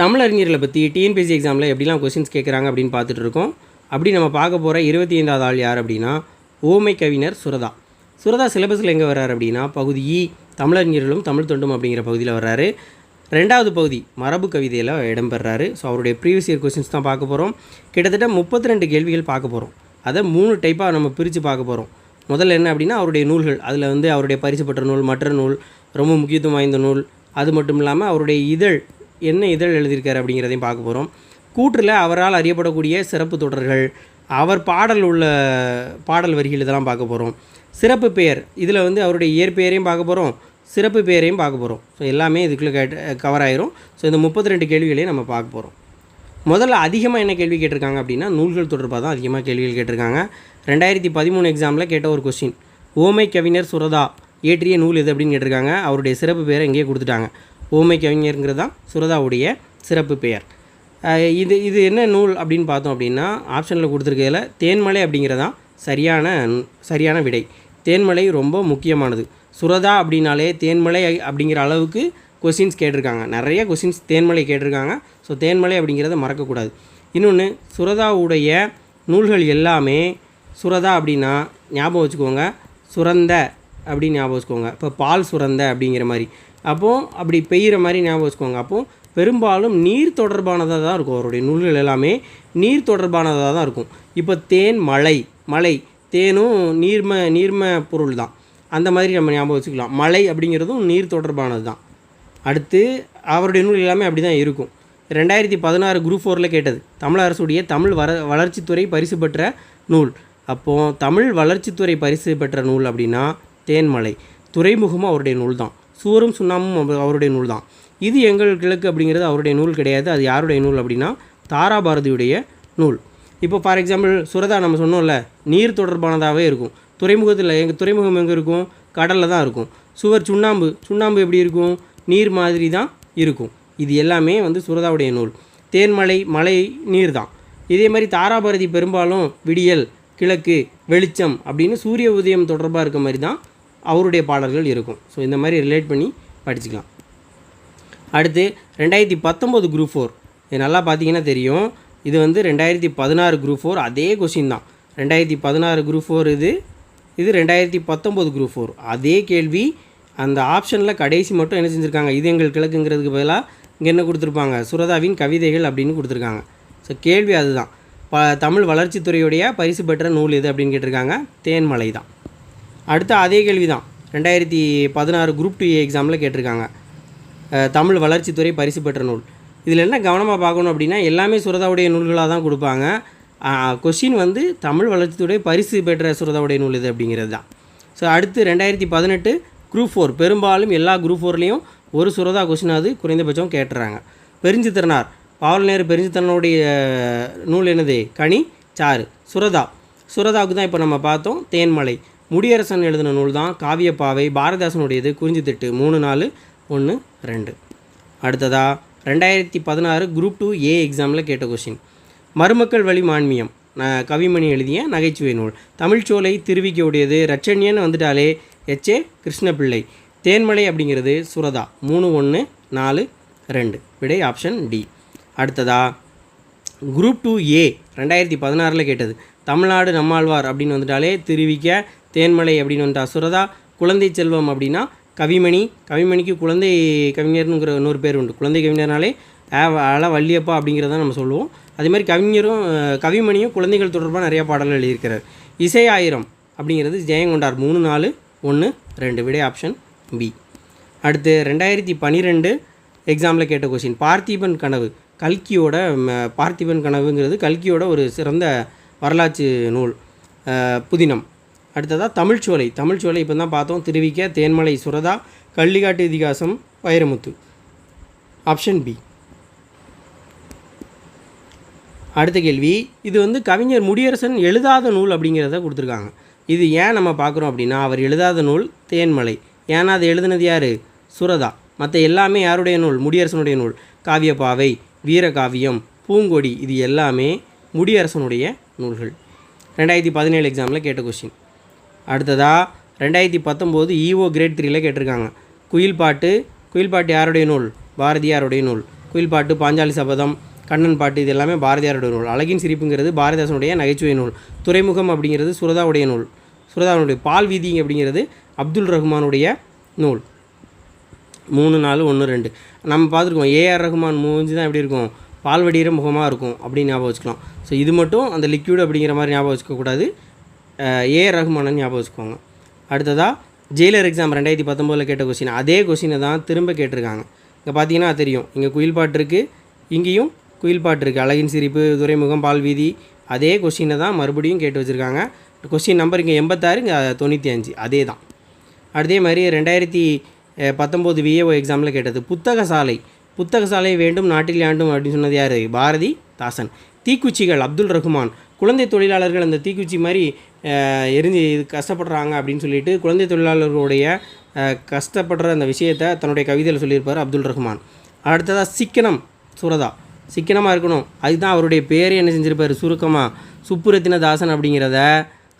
தமிழறிஞர்களை பற்றி டிஎன்பிஎஸ்சி எக்ஸாமில் எப்படிலாம் கொஸ்டின்ஸ் கேட்குறாங்க அப்படின்னு பார்த்துட்டு இருக்கோம் அப்படி நம்ம பார்க்க போகிற இருபத்தி ஐந்தாவது ஆள் யார் அப்படின்னா ஓமை கவிஞர் சுரதா. சுரதா சிலபஸில் எங்கே வர்றாரு அப்படின்னா பகுதி இ தமிழறிஞர்களும் தமிழ் தொண்டும் அப்படிங்கிற பகுதியில் வர்றாரு. ரெண்டாவது பகுதி மரபு கவிதையில் இடம்பெறாரு. ஸோ அவருடைய ப்ரீவியஸ் இயர் கொஸ்டின்ஸ் தான் பார்க்க போகிறோம் கிட்டத்தட்ட முப்பத்தி ரெண்டு கேள்விகள் பார்க்க போகிறோம் அதை மூணு டைப்பாக நம்ம பிரித்து பார்க்க போகிறோம் முதல்ல என்ன அப்படின்னா அவருடைய நூல்கள். அதில் வந்து அவருடைய பரிசு பெற்ற நூல் மற்ற நூல் ரொம்ப முக்கியத்துவம் வாய்ந்த நூல். அது மட்டும் இல்லாமல் அவருடைய இதழ் என்ன இதழ் எழுதியிருக்கார் அப்படிங்கிறதையும் பார்க்க போகிறோம் கூற்றில் அவரால் அறியப்படக்கூடிய சிறப்பு தொடர்கள் அவர் பாடல் உள்ள பாடல் வரிகள் இதெல்லாம் பார்க்க போகிறோம் சிறப்பு பெயர் இதில் வந்து அவருடைய இயற்பெயரையும் பார்க்க போகிறோம் சிறப்பு பெயரையும் பார்க்க போகிறோம் ஸோ எல்லாமே இதுக்குள்ளே கேட் கவர் ஆயிரும். ஸோ இந்த முப்பத்தி ரெண்டு கேள்விகளையும் நம்ம பார்க்க போகிறோம் முதல்ல அதிகமாக என்ன கேள்வி கேட்டிருக்காங்க அப்படின்னா நூல்கள் தொடர்பாக தான் அதிகமாக கேள்விகள் கேட்டிருக்காங்க. ரெண்டாயிரத்தி பதிமூணு எக்ஸாமில் கேட்ட ஒரு கொஸ்டின் ஓமை கவிஞர் சுரதா இயற்றிய நூல் எது அப்படின்னு கேட்டிருக்காங்க. அவருடைய சிறப்பு பெயரை எங்கேயே கொடுத்துட்டாங்க. ஓமை கவிஞருங்கிறது தான் சுரதாவுடைய சிறப்பு பெயர். இது இது என்ன நூல் அப்படின்னு பார்த்தோம் அப்படின்னா ஆப்ஷனில் கொடுத்துருக்கதில் தேன்மலை அப்படிங்கிறதான் சரியான சரியான விடை. தேன்மலை ரொம்ப முக்கியமானது. சுரதா அப்படின்னாலே தேன்மலை அப்படிங்கிற அளவுக்கு கொஸ்டின்ஸ் கேட்டிருக்காங்க. நிறைய கொஸ்டின்ஸ் தேன்மலை கேட்டிருக்காங்க. ஸோ தேன்மலை அப்படிங்கிறத மறக்கக்கூடாது. இன்னொன்று சுரதாவுடைய நூல்கள் எல்லாமே சுரதா அப்படின்னா ஞாபகம் வச்சுக்கோங்க. சுரந்த அப்படின்னு ஞாபகம் வச்சுக்கோங்க. இப்போ பால் சுரந்த அப்படிங்கிற மாதிரி. அப்போது அப்படி பெய்கிற மாதிரி ஞாபகம் வச்சுக்கோங்க. அப்போது பெரும்பாலும் நீர் தொடர்பானதாக தான் இருக்கும் அவருடைய நூல்கள் எல்லாமே. நீர் தொடர்பானதாக தான் இருக்கும். இப்போ தேன் மலை மலை தேனும் நீர்ம நீர்ம பொருள் தான். அந்த மாதிரி நம்ம ஞாபகம் வச்சுக்கலாம். மலை அப்படிங்கிறதும் நீர் தொடர்பானது தான். அடுத்து அவருடைய நூல் எல்லாமே அப்படி தான் இருக்கும். ரெண்டாயிரத்தி பதினாறு குரூப் ஃபோரில் கேட்டது. தமிழ் அரசுடைய தமிழ் வர வளர்ச்சித்துறை பரிசு பெற்ற நூல். அப்போது தமிழ் வளர்ச்சித்துறை பரிசு பெற்ற நூல் அப்படின்னா தேன்மலை துறைமுகமும் அவருடைய நூல் தான். சுவரும் சுண்ணாமும் அவருடைய நூல் தான். இது எங்கள் கிழக்கு அப்படிங்கிறது அவருடைய நூல் கிடையாது. அது யாருடைய நூல் அப்படின்னா தாராபாரதியுடைய நூல். இப்போ ஃபார் எக்ஸாம்பிள் சுரதா நம்ம சொன்னோம்ல நீர் தொடர்பானதாகவே இருக்கும். துறைமுகத்தில் எங்கள் துறைமுகம் எங்கே இருக்கும்? கடலில் தான் இருக்கும். சுவர் சுண்ணாம்பு சுண்ணாம்பு எப்படி இருக்கும்? நீர் மாதிரி தான் இருக்கும். இது எல்லாமே வந்து சுரதாவுடைய நூல். தேன்மலை மலை நீர் தான். இதே மாதிரி தாராபாரதி பெரும்பாலும் விடியல் கிழக்கு வெளிச்சம் அப்படின்னு சூரிய உதயம் தொடர்பாக இருக்க மாதிரி தான் அவருடைய பாடல்கள் இருக்கும். ஸோ இந்த மாதிரி ரிலேட் பண்ணி படிச்சுக்கலாம். அடுத்து ரெண்டாயிரத்தி பத்தொம்போது குரூப் ஃபோர் இது நல்லா பார்த்தீங்கன்னா தெரியும். இது வந்து ரெண்டாயிரத்தி பதினாறு குரூப் ஃபோர் அதே கொஷின் தான். ரெண்டாயிரத்தி பதினாறு குரூப் ஃபோர் இது இது ரெண்டாயிரத்தி பத்தொம்போது குரூப் ஃபோர் அதே கேள்வி அந்த ஆப்ஷனில் கடைசி மட்டும் என்ன செஞ்சுருக்காங்க? இது எங்கள் கிழக்குங்கிறதுக்கு பதிலாக இங்கே என்ன கொடுத்துருப்பாங்க? சுரதாவின் கவிதைகள் அப்படின்னு கொடுத்துருக்காங்க. ஸோ கேள்வி அதுதான். ப தமிழ் வளர்ச்சித்துறையுடைய பரிசு பெற்ற நூல் எது அப்படின்னு கேட்டிருக்காங்க? தேன்மலை தான். அடுத்து அதே கேள்வி தான் ரெண்டாயிரத்தி பதினாறு குரூப் டூ எக்ஸாமில் கேட்டிருக்காங்க. தமிழ் வளர்ச்சித்துறை பரிசு பெற்ற நூல். இதில் என்ன கவனமாக பார்க்கணும் அப்படின்னா எல்லாமே சுரதாவுடைய நூல்களாக தான் கொடுப்பாங்க. கொஷின் வந்து தமிழ் வளர்ச்சித்துறை பரிசு பெற்ற சுரதாவுடைய நூல் இது அப்படிங்கிறது தான். ஸோ அடுத்து ரெண்டாயிரத்தி பதினெட்டு குரூப் ஃபோர் பெரும்பாலும் எல்லா குரூப் ஃபோர்லேயும் ஒரு சுரதா கொஷினாவது குறைந்தபட்சம் கேட்டுறாங்க. பெருஞ்சித்திரனார். பாவல் நேரு திறனுடைய நூல் என்னது? கனி சாறு. சுரதா. சுரதாவுக்கு தான் இப்போ நம்ம பார்த்தோம் தேன்மலை. முடியரசன் எழுதின நூல் தான் காவியப்பாவை பாரதிதாசனுடையது குறிஞ்சித்திட்டு. மூணு நாலு ஒன்று ரெண்டு. அடுத்ததா ரெண்டாயிரத்தி பதினாறு குரூப் டூ ஏ எக்ஸாமில் கேட்ட கொஷின் மருமக்கள் வழி மான்மியம். கவிமணி எழுதிய நகைச்சுவை நூல். தமிழ்ச்சோலை திருவிக்க உடையது ரச்சன்யன்னு வந்துட்டாலே எச்ஏ கிருஷ்ணபிள்ளை. தேன்மலை அப்படிங்கிறது சுரதா. மூணு ஒன்று நாலு ரெண்டு. விடை ஆப்ஷன் டி அடுத்ததா குரூப் டூ ஏ ரெண்டாயிரத்தி பதினாறில் கேட்டது. தமிழ்நாடு நம்மாழ்வார் அப்படின்னு வந்துட்டாலே திருவிக்க தேன்மலை அப்படின்னு வந்துட்டா சுரதா குழந்தை செல்வம் அப்படின்னா கவிமணி. கவிமணிக்கு குழந்தை கவிஞர்னுங்கிற இன்னொரு பேர் உண்டு. குழந்தை கவிஞர்னாலே ஆ- அல வள்ளியப்பா அப்படிங்கிறத நம்ம சொல்லுவோம். அதே மாதிரி கவிஞரும் கவிமணியும் குழந்தைகள் தொடர்பாக நிறையா பாடல்கள் எழுதியிருக்கிறார். இசை ஆயிரம் அப்படிங்கிறது ஜெயங்கொண்டார். மூணு நாலு ஒன்று ரெண்டு. விடை ஆப்ஷன் பி. அடுத்து ரெண்டாயிரத்தி பன்னிரெண்டு எக்ஸாமில் கேட்ட கொஷின் பார்த்திபன் கனவு. கல்கியோட ம, பார்த்திபன் கனவுங்கிறது கல்கியோட ஒரு சிறந்த வரலாற்று நூல். புதினம். அடுத்ததாக தமிழ்ச்சோலை தமிழ்ச்சோலை இப்போ தான் பார்த்தோம். திருவிக்க தேன்மலை சுரதா கள்ளிக்காட்டு இதிகாசம் வைரமுத்து. ஆப்ஷன் பி அடுத்த கேள்வி. இது வந்து கவிஞர் முடியரசன் எழுதாத நூல் அப்படிங்கிறத கொடுத்துருக்காங்க. இது ஏன் நம்ம பார்க்குறோம் அப்படின்னா அவர் எழுதாத நூல் தேன்மலை. ஏன்னா அது எழுதுனது யார்? சுரதா. மற்ற எல்லாமே யாருடைய நூல்? முடியரசனுடைய நூல். காவியப்பாவை வீரகாவியம் பூங்கொடி இது எல்லாமே முடியரசனுடைய நூல்கள். ரெண்டாயிரத்தி பதினேழு எக்ஸாமில் கேட்ட கொஷின் அடுத்ததாக ரெண்டாயிரத்தி பத்தொம்போது ஈஓ கிரேட் த்ரீல கேட்டிருக்காங்க. குயில் பாட்டு குயில் பாட்டு யாருடைய நூல்? பாரதியாருடைய நூல். குயில் பாட்டு பாஞ்சாலி சபதம் கண்ணன் பாட்டு இது எல்லாமே பாரதியாருடைய நூல். அழகின் சிரிப்புங்கிறது பாரதிதாசனுடைய நகைச்சுவை நூல். துறைமுகம் அப்படிங்கிறது சுரதாவுடைய நூல். சுரதாவுடைய பால் வீதி அப்படிங்கிறது அப்துல் ரஹ்மானுடைய நூல். மூணு நாலு ஒன்று ரெண்டு. நம்ம பார்த்துருக்கோம் ஏஆர் ரஹ்மான் மூஞ்சி தான் எப்படி இருக்கும்? பால்வடிகிற முகமாக இருக்கும் அப்படின்னு ஞாபகம் வச்சுக்கலாம். ஸோ இது மட்டும் அந்த லிக்யூட் அப்படிங்கிற மாதிரி ஞாபகம் வச்சுக்கக்கூடாது. ஏஆர் ரகுமானன் ஞாபகம் வச்சுக்கோங்க. அடுத்ததாக ஜெயிலர் எக்ஸாம் ரெண்டாயிரத்தி பத்தொம்போதில் கேட்ட கொஸ்டின் அதே கொஸ்டினை தான் திரும்ப கேட்டிருக்காங்க. இங்கே பார்த்தீங்கன்னா தெரியும். இங்கே குயில் பாட்டு இருக்குது இங்கேயும் குயில் பாட்டு இருக்குது அழகின் சிரிப்பு துறைமுகம் பால் வீதி. அதே கொஸ்டினை தான் மறுபடியும் கேட்டு வச்சுருக்காங்க. கொஸ்டின் நம்பர் இங்கே எண்பத்தாறு இங்கே தொண்ணூற்றி அஞ்சு. அதே தான். அதே மாதிரி ரெண்டாயிரத்தி பத்தொம்போது விஏஓ எக்ஸாமில் கேட்டது. புத்தக சாலை. புத்தக சாலை வேண்டும் நாட்டில் ஆண்டும் அப்படின்னு சொன்னது யார்? பாரதி தாசன். தீக்குச்சிகள் அப்துல் ரஹ்மான் குழந்தை தொழிலாளர்கள் அந்த தீக்குச்சி மாதிரி எரிஞ்சு இது கஷ்டப்படுறாங்க அப்படின்னு சொல்லிட்டு குழந்தை தொழிலாளர்களுடைய கஷ்டப்படுற அந்த விஷயத்தை தன்னுடைய கவிதையில் சொல்லியிருப்பார் அப்துல் ரஹ்மான். அடுத்ததாக சிக்கனம் சுரதா. சிக்கனமாக இருக்கணும். அதுதான் அவருடைய பேர் என்ன செஞ்சுருப்பார்? சுருக்கமாக சுப்புரத்தினதாசன் தாசன் அப்படிங்கிறத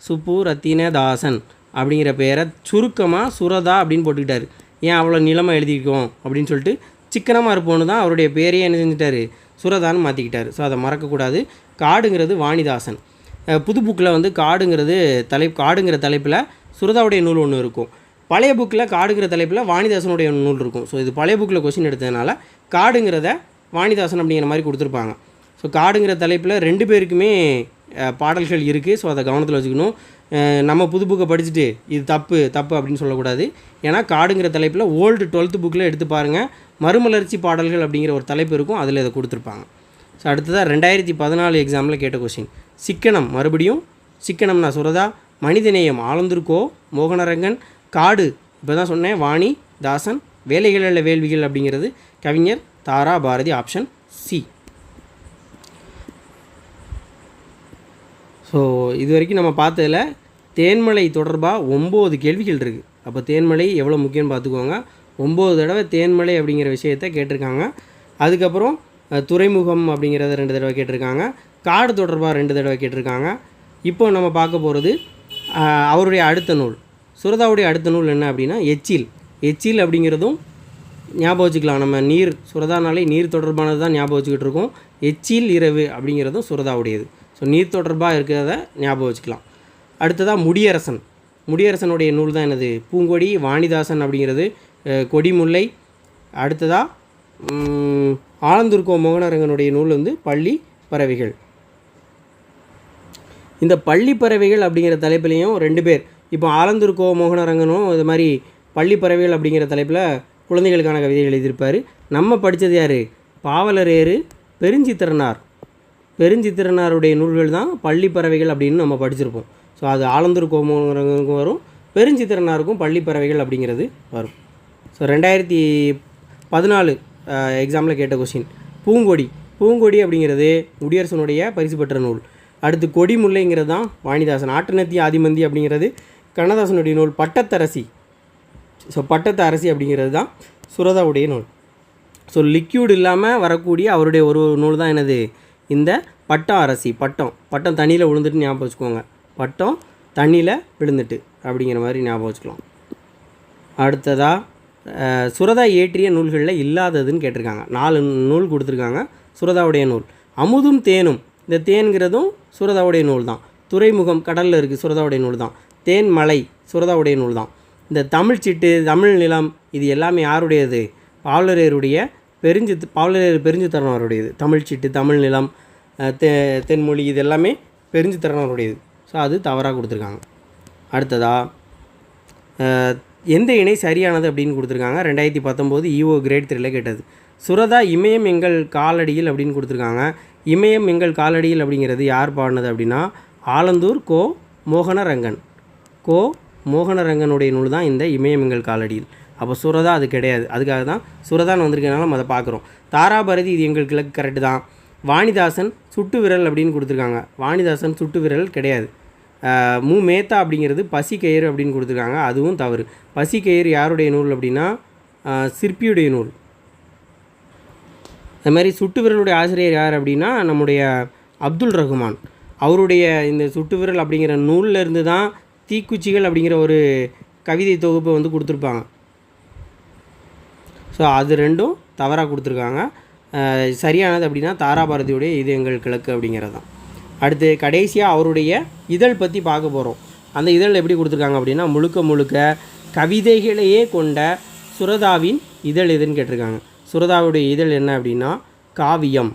சுப்பு ரத்தினதாசன் அப்படிங்கிற பேரை சுருக்கமாக சுரதா அப்படின்னு போட்டுக்கிட்டார். ஏன் அவ்வளோ நிலமாக எழுதியிருக்கோம் அப்படின்னு சொல்லிட்டு சிக்கனமாக இருப்போன்னு தான் அவருடைய பேரையே என்ன செஞ்சிட்டாரு? சுரதான்னு மாற்றிக்கிட்டார் ஸோ அதை மறக்கக்கூடாது. காடுங்கிறது வாணிதாசன். புது புக்கில் வந்து காடுங்கிறது தலை காடுங்கிற தலைப்பில் சுரதாவுடைய நூல் ஒன்று இருக்கும். பழைய புக்கில் காடுங்கிற தலைப்பில் வாணிதாசனுடைய நூல் இருக்கும். ஸோ இது பழைய புக்கில் கொஸ்டின் எடுத்ததுனால காடுங்கிறத வாணிதாசன் அப்படிங்கிற மாதிரி கொடுத்துருப்பாங்க. ஸோ காடுங்கிற தலைப்பில் ரெண்டு பேருக்குமே பாடல்கள் இருக்குது ஸோ அதை கவனத்தில் வச்சுக்கணும். நம்ம புது புக்கை படிச்சுட்டு இது தப்பு தப்பு அப்படின்னு சொல்லக்கூடாது. ஏன்னா காடுங்கிற தலைப்பில் ஓல்டு டுவெல்த்து புக்கில் எடுத்து பாருங்கள் மறுமலர்ச்சி பாடல்கள் அப்படிங்கிற ஒரு தலைப்பு இருக்கும் அதில் இதை கொடுத்துருப்பாங்க. ஸோ அடுத்ததாக ரெண்டாயிரத்தி பதினாலு எக்ஸாமில் கேட்ட கொஸ்டின் சிக்கனம் மறுபடியும் சிக்கனம் நான் சொல்கிறதா மனிதநேயம் ஆழ்ந்திருக்கோ மோகனரங்கன் காடு இப்போ தான் சொன்னேன் வாணி தாசன் வேலைகள் அல்ல வேள்விகள் அப்படிங்கிறது கவிஞர் Thara Bharathi option C so இது வரைக்கும் நம்ம பார்த்ததில் தேன்மலை தொடர்பாக ஒம்பது கேள்விகள் இருக்குது அப்போ தேன்மலை எவ்வளோ முக்கியம்னு பார்த்துக்கோங்க. ஒம்பது தடவை தேன்மலை அப்படிங்கிற விஷயத்த கேட்டிருக்காங்க. அதுக்கப்புறம் துறைமுகம் அப்படிங்கிறத ரெண்டு தடவை கேட்டிருக்காங்க. காடு தொடர்பாக ரெண்டு தடவை கேட்டிருக்காங்க. இப்போ நம்ம பார்க்க போகிறது அவருடைய அடுத்த நூல். சுரதாவுடைய அடுத்த நூல் என்ன அப்படின்னா எச்சில். எச்சில் அப்படிங்கிறதும் ஞாபகம் வச்சுக்கலாம். நம்ம நீர் சுரதானாலே நீர் தொடர்பானது தான் ஞாபகம் வச்சுக்கிட்டு இருக்கோம். எச்சில் இரவு அப்படிங்கிறதும் சுரதாவுடையது. ஸோ நீர் தொடர்பாக இருக்கிறத ஞாபகம் வச்சுக்கலாம். அடுத்ததாக முடியரசன். முடியரசனுடைய நூல் தான் என்னது? பூங்கொடி வாணிதாசன் அப்படிங்கிறது கொடிமுல்லை. அடுத்ததாக ஆலந்தூர்கோ மோகனரங்கனுடைய நூல் வந்து பள்ளி பறவைகள். இந்த பள்ளி பறவைகள் அப்படிங்கிற தலைப்புலேயும் ரெண்டு பேர். இப்போ ஆலந்தூர்கோ மோகனரங்கனும் இது மாதிரி பள்ளி பறவைகள் அப்படிங்கிற தலைப்பில் குழந்தைகளுக்கான கவிதைகள் எழுதியிருப்பார். நம்ம படித்தது யார்? பாவலரேறு பெருஞ்சித்திரனார். பெருஞ்சித்திரனாருடைய நூல்கள் தான் பள்ளி பறவைகள் அப்படின்னு நம்ம படிச்சிருப்போம். ஸோ அது ஆலந்தூர் கோ மோகனரங்கனுக்கும் வரும் பெருஞ்சித்திரனாருக்கும் பள்ளி பறவைகள் அப்படிங்கிறது வரும். ஸோ ரெண்டாயிரத்தி பதினாலு எக்ஸாமில் கேட்ட கொஸ்டின் பூங்கொடி. பூங்கொடி அப்படிங்கிறது குடியரசனுடைய பரிசு பெற்ற நூல். அடுத்து கொடிமுல்லைங்கிறது தான் வாணிதாசன். ஆட்டநத்தி ஆதிமந்தி அப்படிங்கிறது கண்ணதாசனுடைய நூல். பட்டத்தரசி. ஸோ பட்டத்து அரசி அப்படிங்கிறது தான் சுரதாவுடைய நூல். ஸோ லிக்யூட் இல்லாமல் வரக்கூடிய அவருடைய ஒரு நூல் தான் எனது இந்த பட்டம் அரசி பட்டம். பட்டம் தண்ணியில் விழுந்துட்டு ஞாபகம் வச்சுக்கோங்க. பட்டம் தண்ணியில் விழுந்துட்டு அப்படிங்கிற மாதிரி ஞாபகம் வச்சுக்கலாம். அடுத்ததாக சுரதா இயற்றிய நூல்களில் இல்லாததுன்னு கேட்டிருக்காங்க. நாலு நூல் கொடுத்துருக்காங்க. சுரதாவுடைய நூல். அமுதும் தேனும். இந்த தேன்கிறதும் சுரதாவுடைய நூல் தான் துறைமுகம் கடலில் இருக்குது சுரதாவுடைய நூல் தான் தேன் மலை சுரதாவுடைய நூல் தான் இந்த தமிழ் சிட்டு தமிழ் நிலம் இது எல்லாமே யாருடையது? பாவலரேருடைய பெருஞ்சு பாவலரேர் தரணவருடையது தமிழ் சிட்டு தமிழ் நிலம் தே தெ தென்மொழி இது எல்லாமே பெருஞ்சித்தரனாருடையது. ஸோ அது தவறாக கொடுத்துருக்காங்க. அடுத்ததாக எந்த இணை சரியானது அப்படின்னு கொடுத்துருக்காங்க. ரெண்டாயிரத்தி பத்தொம்போது இஓ கிரேட் த்ரீல கேட்டது. சுரதா இமயம் எங்கள் காலடியில் அப்படின்னு கொடுத்துருக்காங்க. இமயம் எங்கள் காலடியில் அப்படிங்கிறது யார் பாடினது அப்படின்னா ஆலந்தூர் கோ மோகனரங்கன். கோ மோகனரங்கனுடைய நூல் தான் இந்த இமயம் எங்கள் காலடியில். அப்போ சுரதா அது கிடையாது. அதுக்காக தான் சுரதான்னு வந்திருக்கனால நம்ம அதை பார்க்குறோம். தாராபாரதி இது எங்களுக்கு கிழக்கு கரெக்டு தான். வாணிதாசன் சுட்டு விரல் அப்படின்னு கொடுத்துருக்காங்க. வாணிதாசன் சுட்டு விரல் கிடையாது. மு மேத்தா அப்படிங்கிறது பசி கயிறு அப்படின்னு கொடுத்துருக்காங்க. அதுவும் தவறு. பசி கயிறு யாருடைய நூல் அப்படின்னா சிற்பியுடைய நூல். அது மாதிரி சுட்டு விரலுடைய ஆசிரியர் யார் அப்படின்னா நம்முடைய அப்துல் ரஹ்மான் அவருடைய இந்த சுட்டு விரல் அப்படிங்கிற நூலில் இருந்து தான் தீக்குச்சிகள் அப்படிங்கிற ஒரு கவிதை தொகுப்பை வந்து கொடுத்துருப்பாங்க. ஸோ அது ரெண்டும் தவறாக கொடுத்துருக்காங்க. சரியானது அப்படின்னா தாராபாரதியுடைய இது எங்கள் கிழக்கு அப்படிங்கிறது தான். அடுத்து கடைசியாக அவருடைய இதழ் பற்றி பார்க்க போகிறோம் அந்த இதழ் எப்படி கொடுத்துருக்காங்க அப்படின்னா முழுக்க முழுக்க கவிதைகளையே கொண்ட சுரதாவின் இதழ் எதுன்னு கேட்டிருக்காங்க. சுரதாவுடைய இதழ் என்ன அப்படின்னா காவியம்.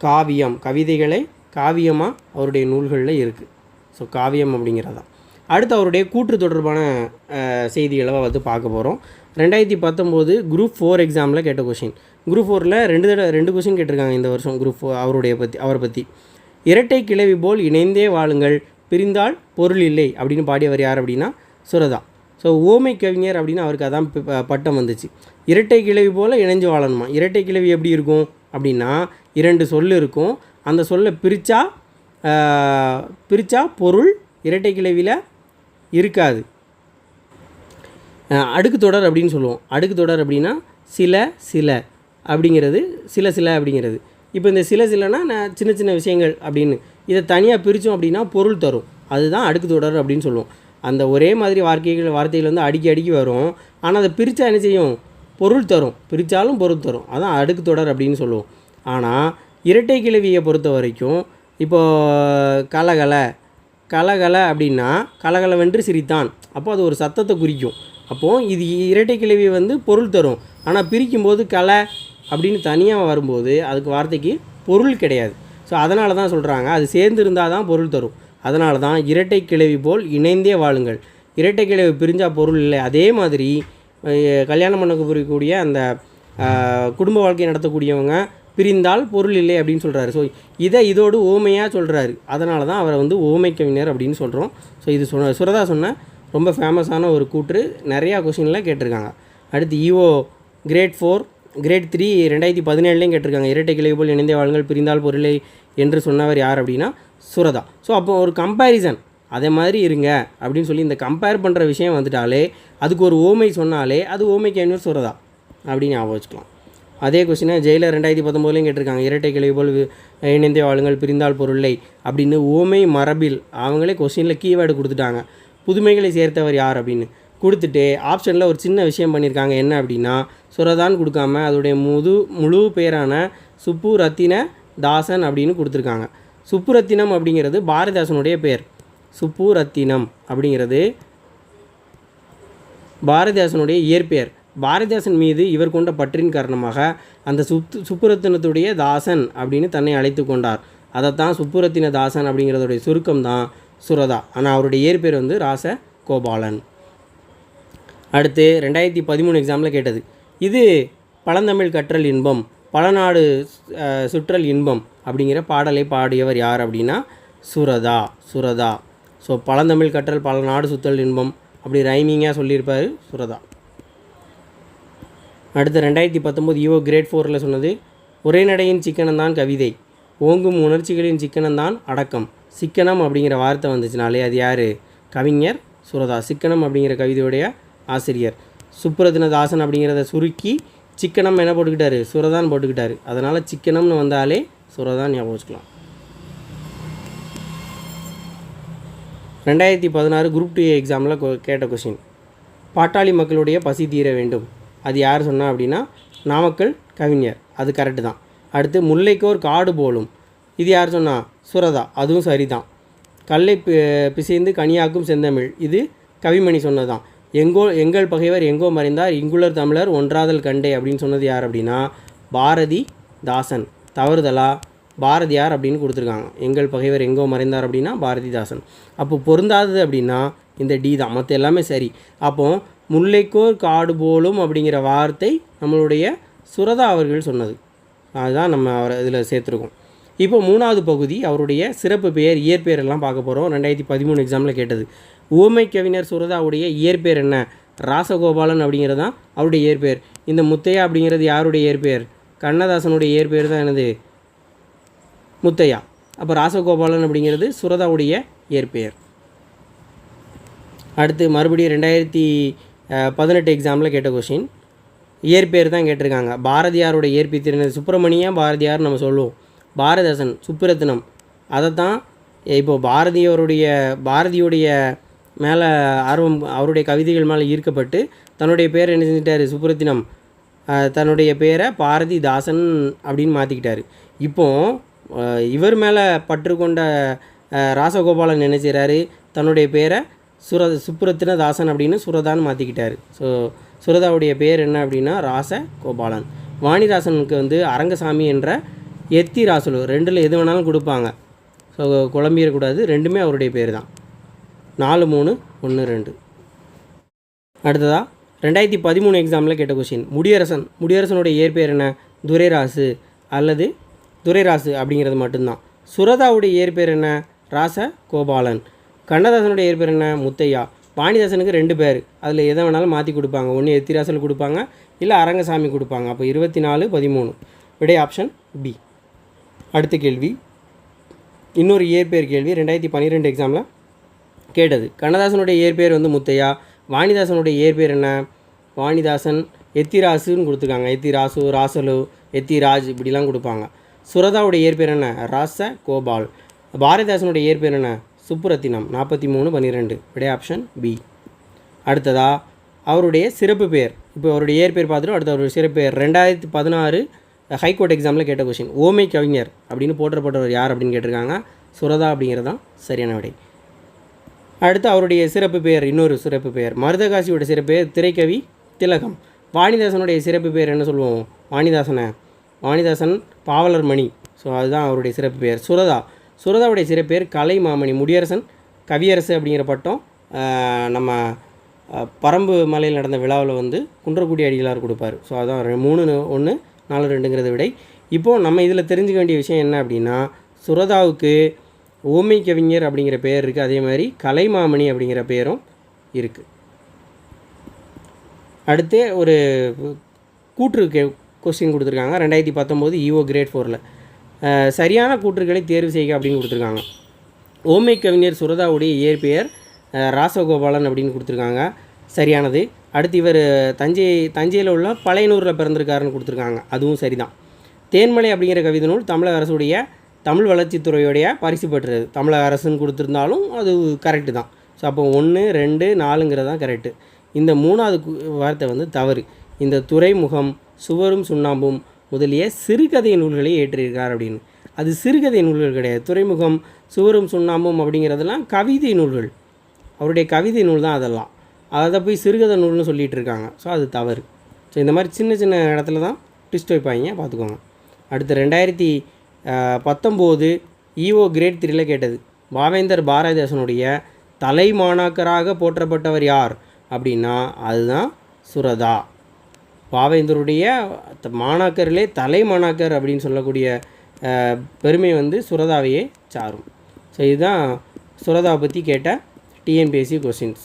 காவியம் கவிதைகளை காவியமாக அவருடைய நூல்களில் இருக்குது ஸோ காவியம் அப்படிங்கிறது தான் அடுத்து அவருடைய கூற்று தொடர்பான செய்திகளை வந்து பார்க்க போகிறோம் ரெண்டாயிரத்தி பத்தொம்போது குரூப் ஃபோர் எக்ஸாமில் கேட்ட கொஷின் குரூப் ஃபோரில் ரெண்டு தடவை ரெண்டு கொஷின் கேட்டிருக்காங்க இந்த வருஷம் குரூப் ஃபோர் அவருடைய பற்றி அவரை பற்றி இரட்டை கிளவி போல் இணைந்தே வாழுங்கள் பிரிந்தால் பொருள் இல்லை அப்படின்னு பாடியவர் யார் அப்படின்னா சுரதா. ஸோ ஓமை கவிஞர் அப்படின்னு அவருக்கு அதான் ப- பட்டம் வந்துச்சு. இரட்டை கிளவி போல் இணைஞ்சு வாழணுமா? இரட்டை கிளவி எப்படி இருக்கும்? அப்படின்னா இரண்டு சொல் இருக்கும். அந்த சொல்லை பிரித்தா பிரித்தா பொருள் இரட்டை கிளவியில் இருக்காது. அடுக்கு தொடர் அப்படின்னு சொல்லுவோம். அடுக்கு தொடர் அப்படின்னா சில சில அப்படிங்கிறது சில சில அப்படிங்கிறது. இப்போ இந்த சில சிலனா நான் சின்ன சின்ன விஷயங்கள் அப்படின்னு. இதை தனியாக பிரித்தோம் அப்படின்னா பொருள் தரும். அதுதான் அடுக்கு தொடர் அப்படின்னு சொல்லுவோம். அந்த ஒரே மாதிரி வார்த்தைகள் வார்த்தைகள் வந்து அடுக்கி அடுக்கி வரும். ஆனால் அதை பிரித்தா என்ன செய்யும்? பொருள் தரும். பிரித்தாலும் பொருள் தரும். அதான் அடுக்கு தொடர் அப்படின்னு சொல்லுவோம். ஆனால் இரட்டை கிழவியை பொறுத்த வரைக்கும் இப்போது கலகலை. கலகலை அப்படின்னா கலகலவென்று சிரித்தான். அப்போ அது ஒரு சத்தத்தை குறிக்கும். அப்போது இது இரட்டை கிழவி வந்து பொருள் தரும். ஆனால் பிரிக்கும்போது கலை அப்படின்னு தனியாக வரும்போது அதுக்கு வார்த்தைக்கு பொருள் கிடையாது. ஸோ அதனால தான் சொல்கிறாங்க அது சேர்ந்து இருந்தால் தான் பொருள் தரும். அதனால தான் இரட்டை கிளவி போல் இணைந்தே வாழுங்கள். இரட்டை கிளவி பிரிஞ்சால் பொருள் இல்லை. அதே மாதிரி கல்யாணம் பண்ணக்கு புரியக்கூடிய அந்த குடும்ப வாழ்க்கை நடத்தக்கூடியவங்க பிரிந்தால் பொருள் இல்லை அப்படின்னு சொல்கிறாரு ஸோ இதை இதோடு ஓமையாக சொல்கிறாரு அதனால தான் அவரை வந்து ஓமை கவிஞர் அப்படின்னு சொல்கிறோம் ஸோ இது சொன்ன சுரதா சொன்ன ரொம்ப ஃபேமஸான ஒரு கூற்று. நிறையா கொஷினில் கேட்டிருக்காங்க. அடுத்து EO grade four grade three ரெண்டாயிரத்தி பதினேழுலையும் கேட்டிருக்காங்க. இரட்டை கிளை போல் இணைந்தே வாழுங்கள் பிரிந்தால் பொருளை என்று சொன்னவர் யார் அப்படின்னா சுரதா. ஸோ அப்போ ஒரு கம்பேரிசன் அதே மாதிரி இருங்க அப்படின்னு சொல்லி இந்த கம்பேர் பண்ணுற விஷயம் வந்துட்டாலே அதுக்கு ஒரு ஓமை சொன்னாலே அது ஓமை கேன்வர் சுரதா அப்படின்னு ஞாபகம் வச்சுக்கலாம். அதே கொஸ்டினை ஜெயிலர் ரெண்டாயிரத்தி பத்தொம்போதுலையும் கேட்டிருக்காங்க. இரட்டை கிளை போல் இணைந்த இணைந்தே வாழுங்கள் பிரிந்தால் பொருளை அப்படின்னு ஓமை மரபில் அவங்களே கொஸ்டினில் கீவேர்டு கொடுத்துட்டாங்க. புதுமைகளை சேர்த்தவர் யார் அப்படின்னு? கொடுத்துட்டு ஆப்ஷனில் ஒரு சின்ன விஷயம் பண்ணியிருக்காங்க என்ன அப்படின்னா சுரதான் கொடுக்காம அதோடைய முது முழு பேரான சுப்பு ரத்தின தாசன் அப்படின்னு கொடுத்துருக்காங்க. சுப்பு ரத்தினம் அப்படிங்கிறது பாரதிதாசனுடைய பேர். சுப்பு ரத்தினம் அப்படிங்கிறது பாரதிதாசனுடைய இயற்பெயர். பாரதிதாசன் மீது இவர் கொண்ட பற்றின் காரணமாக அந்த சுத்து சுப்புரத்தினத்துடைய தாசன் அப்படின்னு தன்னை அழைத்து கொண்டார். அதைத்தான் சுப்புரத்தின தாசன் அப்படிங்கிறதுடைய சுருக்கம் தான் சுரதா. ஆனால் அவருடைய இயற்பெயர் வந்து ராச கோபாலன் அடுத்து ரெண்டாயிரத்தி பதிமூணு எக்ஸாமில் கேட்டது. இது பழந்தமிழ் கற்றல் இன்பம் பழநாடு சுற்றல் இன்பம் அப்படிங்கிற பாடலை பாடியவர் யார் அப்படின்னா சுரதா சுரதா. ஸோ பழந்தமிழ் கற்றல் பல நாடு சுற்றல் இன்பம் அப்படி ரைமிங்காக சொல்லியிருப்பார் சுரதா. அடுத்து ரெண்டாயிரத்தி பத்தொம்போது ஈவோ கிரேட் ஃபோரில் சொன்னது உரைநடையின் சிக்கனம்தான் கவிதை ஓங்கும் உணர்ச்சிகளின் சிக்கனம்தான் அடக்கம். சிக்கனம் அப்படிங்கிற வார்த்தை வந்துச்சுனாலே அது யார்? கவிஞர் சுரதா. சிக்கனம் அப்படிங்கிற கவிதையுடைய ஆசிரியர். சுப்ரதினதாசன் அப்படிங்கிறத சுருக்கி சிக்கனம் என்ன போட்டுக்கிட்டாரு. சுரதான் போட்டுக்கிட்டாரு. அதனால் சிக்கனம்னு வந்தாலே சுரதான் ஞாபகம் வச்சுக்கலாம். ரெண்டாயிரத்தி பதினாறு குரூப் டூ எக்ஸாமில் கேட்ட கொஷின் பாட்டாளி மக்களுடைய பசி தீர வேண்டும். அது யார் சொன்னால் அப்படின்னா நாமக்கல் கவிஞர். அது கரெக்டு தான். அடுத்து முல்லைக்கோர் காடு போலும். இது யார் சொன்னால் சுரதா. அதுவும் சரிதான். கல்லை பி பிசைந்து கனியாக்கும் செந்தமிழ். இது கவிமணி சொன்னதான். எங்கோ எங்கள் பகைவர் எங்கோ மறைந்தார் இங்குளர் தமிழர் ஒன்றாதல் கண்டே அப்படின்னு சொன்னது யார் அப்படின்னா பாரதி தாசன். தவறுதலா? பாரதியார் அப்படின்னு கொடுத்துருக்காங்க. எங்கள் பகைவர் எங்கோ மறைந்தார் அப்படின்னா பாரதிதாசன் அப்போ பொருந்தாதது அப்படின்னா இந்த டி தான். மற்ற எல்லாமே சரி. அப்போ முல்லைக்கோர் காடு போலும் அப்படிங்கிற வார்த்தை நம்மளுடைய சுரதா அவர்கள் சொன்னது. அதுதான் நம்ம அவரை இதில் சேர்த்துருக்கோம். இப்போ மூணாவது பகுதி அவருடைய சிறப்பு பெயர் இயற்பெயர் எல்லாம் பார்க்க போகிறோம் ரெண்டாயிரத்தி பதிமூணு எக்ஸாமில் கேட்டது. ஊமை கவிஞர் சுரதாவுடைய இயற்பெயர் என்ன? ராசகோபாலன் அப்படிங்கிறது தான் அவருடைய இயற்பெயர். இந்த முத்தையா அப்படிங்கிறது யாருடைய இயற்பெயர்? கண்ணதாசனுடைய இயற்பெயர் தான் என்னது? முத்தையா. அப்போ ராசகோபாலன் அப்படிங்கிறது சுரதாவுடைய இயற்பெயர். அடுத்து மறுபடியும் ரெண்டாயிரத்தி பதினெட்டு எக்ஸாமில் கேட்ட கொஷின் இயற்பெயர் தான் கேட்டிருக்காங்க. பாரதியாரோட இயற்பெயர் தெரிந்தது சுப்பிரமணிய பாரதியார் நம்ம சொல்லுவோம். பாரதாசன் சுப்பிரத்தினம் அதை அதைத்தான் இப்போது பாரதியோருடைய பாரதியுடைய மேலே ஆர்வம் அவருடைய கவிதைகள் மேலே ஈர்க்கப்பட்டு தன்னுடைய பேர் என்ன செஞ்சிட்டார்? சுப்புரத்தினம். தன்னுடைய பேரை பாரதிதாசன் அப்படின்னு மாற்றிக்கிட்டார் இப்போ இவர் மேலே பற்று கொண்ட ராசகோபாலன் என்ன செய்கிறாரு தன்னுடைய பேரை சுர சுப்புரத்தின தாசன் அப்படின்னு சுரதான்னு மாற்றிக்கிட்டார் ஸோ சுரதாவுடைய பேர் என்ன அப்படின்னா ராச கோபாலன் வாணிதாசனுக்கு வந்து அரங்கசாமி என்ற எத்தி ராசுலு ரெண்டில் எது வேணாலும் கொடுப்பாங்க. ஸோ குழம்பிடக்கூடாது ரெண்டுமே அவருடைய பேர் தான். நாலு மூணு ஒன்று ரெண்டு. அடுத்ததாக ரெண்டாயிரத்தி பதிமூணு எக்ஸாமில் கேட்ட கொஷின் முடியரசன். முடியரசனுடைய இயற்பெயர் என்ன? துரைராசு அல்லது துரைராசு அப்படிங்கிறது மட்டும்தான். சுரதாவுடைய இயற்பெயர் என்ன? ராச கோபாலன். கண்ணதாசனுடைய இயற்பெயர் என்ன? முத்தையா. வாணிதாசனுக்கு ரெண்டு பேர். அதில் எதை வேணாலும் மாற்றி கொடுப்பாங்க. ஒன்று எத்திராசல் கொடுப்பாங்க இல்லை அரங்கசாமி கொடுப்பாங்க. அப்போ இருபத்தி நாலு பதிமூணு. விடை ஆப்ஷன் பி அடுத்த கேள்வி. இன்னொரு இயற்பெயர் கேள்வி. ரெண்டாயிரத்தி பன்னிரெண்டு எக்ஸாமில் கேட்டது. கண்ணதாசனுடைய இயற்பெயர் வந்து முத்தையா. வாணிதாசனுடைய இயற்பெயர் என்ன? வாணிதாசன் எத்திராசுன்னு கொடுத்துருக்காங்க. எத்திராசு ராசலு எத்திராஜ் இப்படிலாம் கொடுப்பாங்க. சுரதாவுடைய இயற்பெயர் என்ன? ராச கோபால். பாரதிதாசனுடைய இயற்பெயர் என்ன? சுப்புரத்தினம் நாற்பத்தி மூணு பன்னிரெண்டு. விடை ஆப்ஷன் பி அடுத்ததா அவருடைய சிறப்பு பெயர். இப்போ அவருடைய இயற்பெயர் பார்த்துட்டு அடுத்த அவருடைய சிறப்பு பெயர் ரெண்டாயிரத்தி பதினாறு ஹைகோர்ட் எக்ஸாமில் கேட்ட கொஷின் ஓமை கவிஞர் அப்படின்னு போற்றப்பட்டவர் யார் அப்படின்னு கேட்டிருக்காங்க? சுரதா அப்படிங்கிறது தான் சரியான விடை. அடுத்து அவருடைய சிறப்பு பெயர் இன்னொரு சிறப்பு பெயர். மருதகாசியோட சிறப்பு பெயர் திரைக்கவி திலகம். வாணிதாசனுடைய சிறப்பு பெயர் என்ன சொல்லுவோம்? வாணிதாசனை. வாணிதாசன் பாவலர் மணி. ஸோ அதுதான் அவருடைய சிறப்பு பெயர். சுரதா. சுரதாவுடைய சிறப்பு பெயர் கலை மாமணி. முடியரசன் கவியரசு அப்படிங்கிற பட்டம் நம்ம பரம்பு மலையில் நடந்த விழாவில் வந்து குன்றக்குடி அடிகளார் கொடுப்பார். ஸோ அதான் மூணு ஒன்று நாலு ரெண்டுங்கிறத விடை. இப்போது நம்ம இதில் தெரிஞ்சுக்க வேண்டிய விஷயம் என்ன அப்படின்னா சுரதாவுக்கு ஓமை கவிஞர் அப்படிங்கிற பெயர் இருக்குது அதே மாதிரி கலைமாமணி அப்படிங்கிற பெயரும் இருக்குது அடுத்து ஒரு கூற்று கே கொஸ்டின் கொடுத்துருக்காங்க. ரெண்டாயிரத்தி பத்தொம்போது இஓ கிரேட் ஃபோரில் சரியான கூற்றுகளை தேர்வு செய்க அப்படின்னு கொடுத்துருக்காங்க. ஓமை கவிஞர் சுரதாவுடைய இயற்பெயர் ராசகோபாலன் அப்படின்னு கொடுத்துருக்காங்க. சரியானது. அடுத்து இவர் தஞ்சை தஞ்சையில் உள்ள பழையனூரில் பிறந்திருக்காருன்னு கொடுத்துருக்காங்க. அதுவும் சரிதான். தேன்மலை அப்படிங்கிற கவிதை நூல் தமிழக அரசுடைய தமிழ் வளர்ச்சித்துறையுடைய பரிசு பெற்றது. தமிழக அரசுன்னு கொடுத்துருந்தாலும் அது கரெக்டு தான். ஸோ அப்போ ஒன்று ரெண்டு நாலுங்கிறது தான் கரெக்டு இந்த மூணாவது வார்த்தை வந்து தவறு. இந்த துறைமுகம் சுவரும் சுண்ணாம்பும் முதலிய சிறுகதை நூல்களை ஏற்றியிருக்கார் அப்படின்னு. அது சிறுகதை நூல்கள் கிடையாது. துறைமுகம் சுவரும் சுண்ணாம்பும் அப்படிங்கிறதெல்லாம் கவிதை நூல்கள். அவருடைய கவிதை நூல் தான் அதெல்லாம். அதை போய் சிறுகதை நூல்னு சொல்லிகிட்டு இருக்காங்க ஸோ அது தவறு. ஸோ இந்த மாதிரி சின்ன சின்ன இடத்துல தான் ட்விஸ்ட் வைப்பாங்க. பார்த்துக்கோங்க. அடுத்து ரெண்டாயிரத்தி பத்தொம்போது ஈஓ கிரேட் த்ரீல கேட்டது. பாவேந்தர் பாரதிதாசனுடைய தலைமாணாக்கராக போற்றப்பட்டவர் யார்? அப்படின்னா அதுதான் சுரதா. பாவேந்தருடைய த- மாணாக்கரிலே தலை மாணாக்கர் அப்படின்னு சொல்லக்கூடிய பெருமை வந்து சுரதாவையே சாரும். ஸோ இதுதான் சுரதா பற்றி கேட்ட டிஎன்பிஎஸ்சி கொஸ்டின்ஸ்